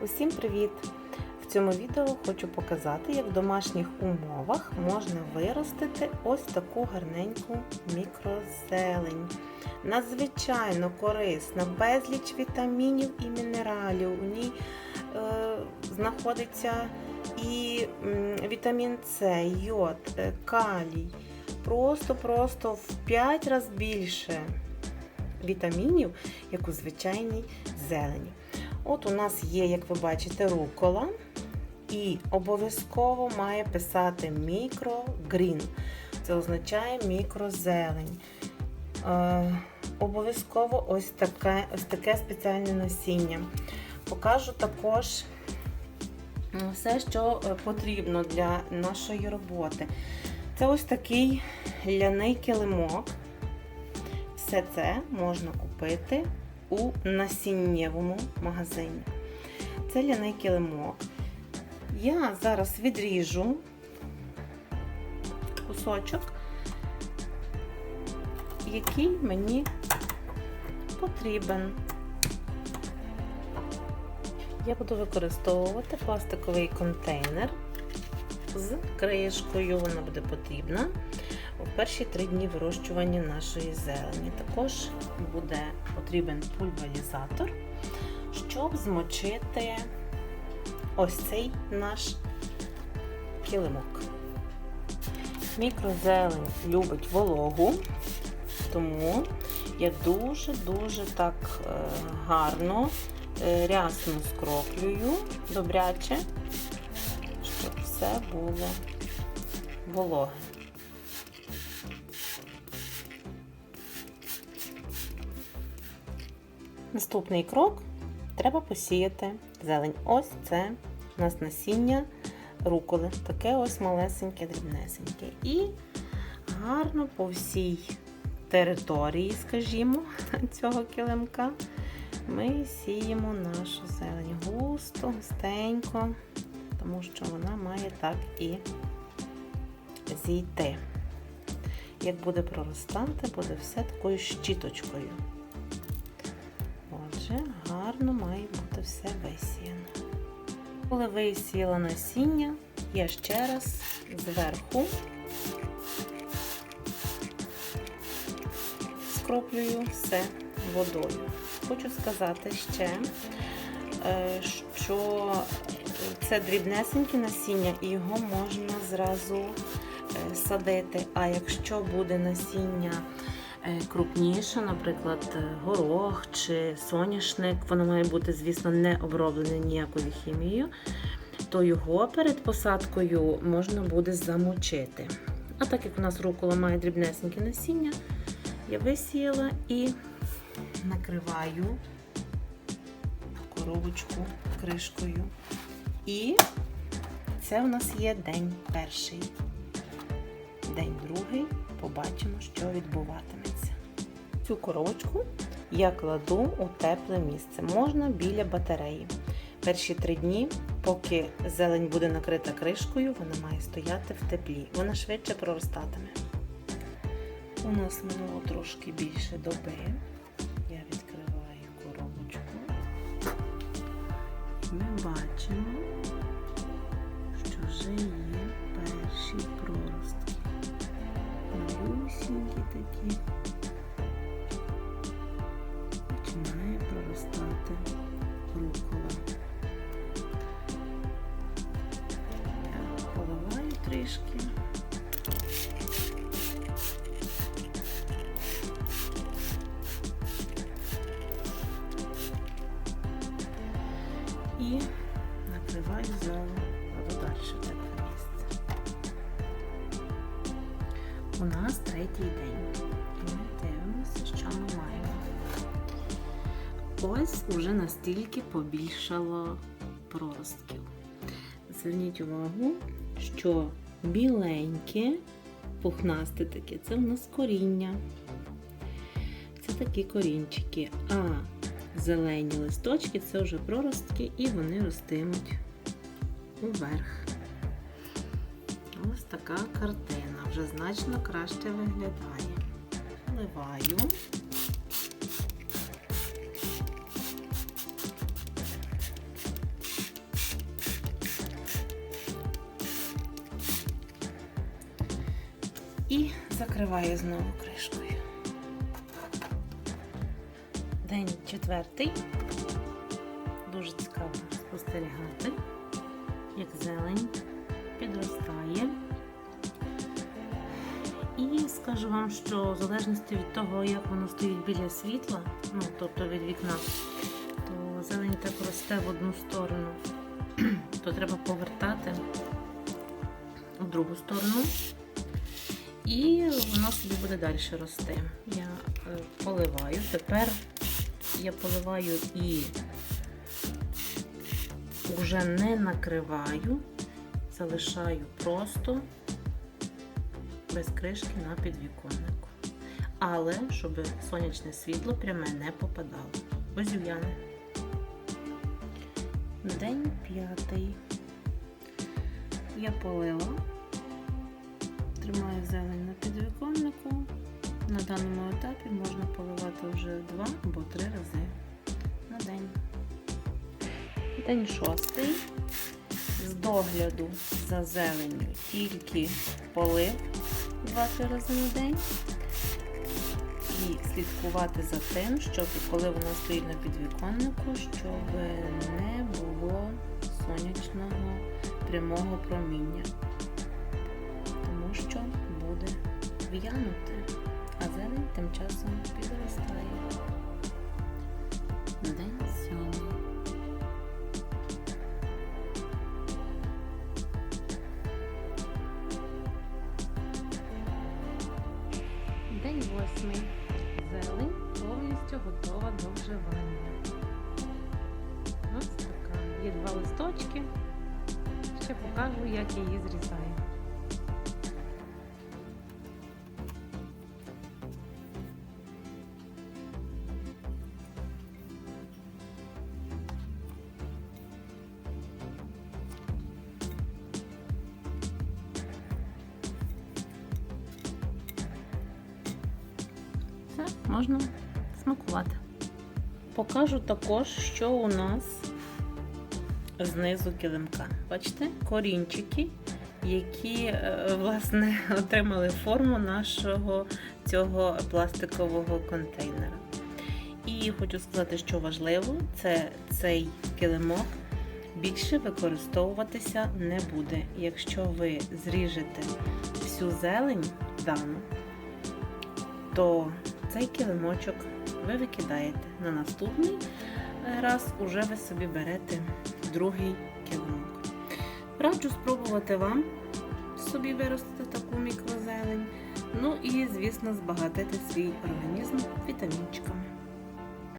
Усім привіт! В цьому відео хочу показати, як в домашніх умовах можна виростити ось таку гарненьку мікрозелень. Надзвичайно корисна, безліч вітамінів і мінералів. У ній е, знаходиться і вітамін С, йод, е, калій. Просто-просто в 5 разів більше вітамінів, як у звичайній зелені. От у нас є, як ви бачите, рукола. І обов'язково має писати мікрогрін. Це означає мікрозелень. Е, обов'язково ось таке, ось таке спеціальне насіння. Покажу також все, що е, потрібно для нашої роботи. Це ось такий ляний килимок. Все це можна купити у насіннєвому магазині. Це ляний килимок. Я зараз відріжу кусочок, який мені потрібен. Я буду використовувати пластиковий контейнер з кришкою, вона буде потрібна у перші три дні вирощування нашої зелені. Також буде потрібен пульверізатор, щоб змочити ось цей наш килимок. Мікрозелень любить вологу, тому я дуже-дуже так е, гарно, е, рясно скроплюю, добряче, щоб все було вологе. Наступний крок треба посіяти зелень. Ось це у нас насіння руколи. Таке ось малесеньке, дрібнесеньке. І гарно по всій території, скажімо, цього килимка ми сіємо нашу зелень густо, густенько, тому що вона має так і зійти. Як буде проростати, буде все такою щіточкою. Отже, гарно має бути все висіяно. Коли висіяла насіння, я ще раз зверху скроплюю все водою. Хочу сказати ще, е, що це дрібнесеньке насіння і його можна зразу е, садити. А якщо буде насіння крупніше, наприклад, горох чи соняшник, воно має бути, звісно, не оброблене ніякою хімією, то його перед посадкою можна буде замочити. А так як у нас рукола має дрібнесеньке насіння, я висіяла і накриваю коробочку кришкою. І це у нас є день перший. День другий. Побачимо, що відбуватиметься. Цю коробочку я кладу у тепле місце. Можна біля батареї. Перші три дні, поки зелень буде накрита кришкою, вона має стояти в теплі. Вона швидше проростатиме. У нас минуло трошки більше доби. Трішки. І накриваю залу подальше тепле місце. У нас третій день. І ми дивимося, що ми маємо. Ось уже настільки побільшало проростків. Зверніть увагу, що біленьке, пухнасте таке, це в нас коріння. Це такі корінчики. А зелені листочки це вже проростки, і вони ростимуть уверх. Ось така картина. Вже значно краще виглядає. Вливаю. І закриваю знову кришкою. День четвертий. Дуже цікаво спостерігати, як зелень підростає. І скажу вам, що в залежності від того, як воно стоїть біля світла, ну тобто від вікна, то зелень так росте в одну сторону, то треба повертати в другу сторону. І воно собі буде далі рости. Я е, поливаю. Тепер я поливаю і вже не накриваю, залишаю просто без кришки на підвіконнику. Але щоб сонячне світло пряме не попадало. Зів'яне. День п'ятий. Я полила. Тримаю зелень на підвіконнику. На даному етапі можна поливати вже два або три рази на день. День шостий. З догляду за зеленню тільки полив два-три рази на день. І слідкувати за тим, щоб коли вона стоїть на підвіконнику, щоб не було сонячного прямого проміння в'янути, а зелень тим часом підростає. День сьомий. День восьмий. Зелень повністю готова до вживання. Ось така. Є два листочки. Ще покажу, як її зрізаю. Можна смакувати. Покажу також, що у нас знизу килимка. Бачите, корінчики, які е, власне отримали форму нашого цього пластикового контейнера. І хочу сказати, що важливо, це цей килимок більше використовуватися не буде. Якщо ви зріжете всю зелень дану, то цей килимочок ви викидаєте. На наступний раз уже ви собі берете другий килимок. Раджу спробувати вам собі виростити таку мікрозелень. Ну і, звісно, збагатити свій організм вітамінчиками.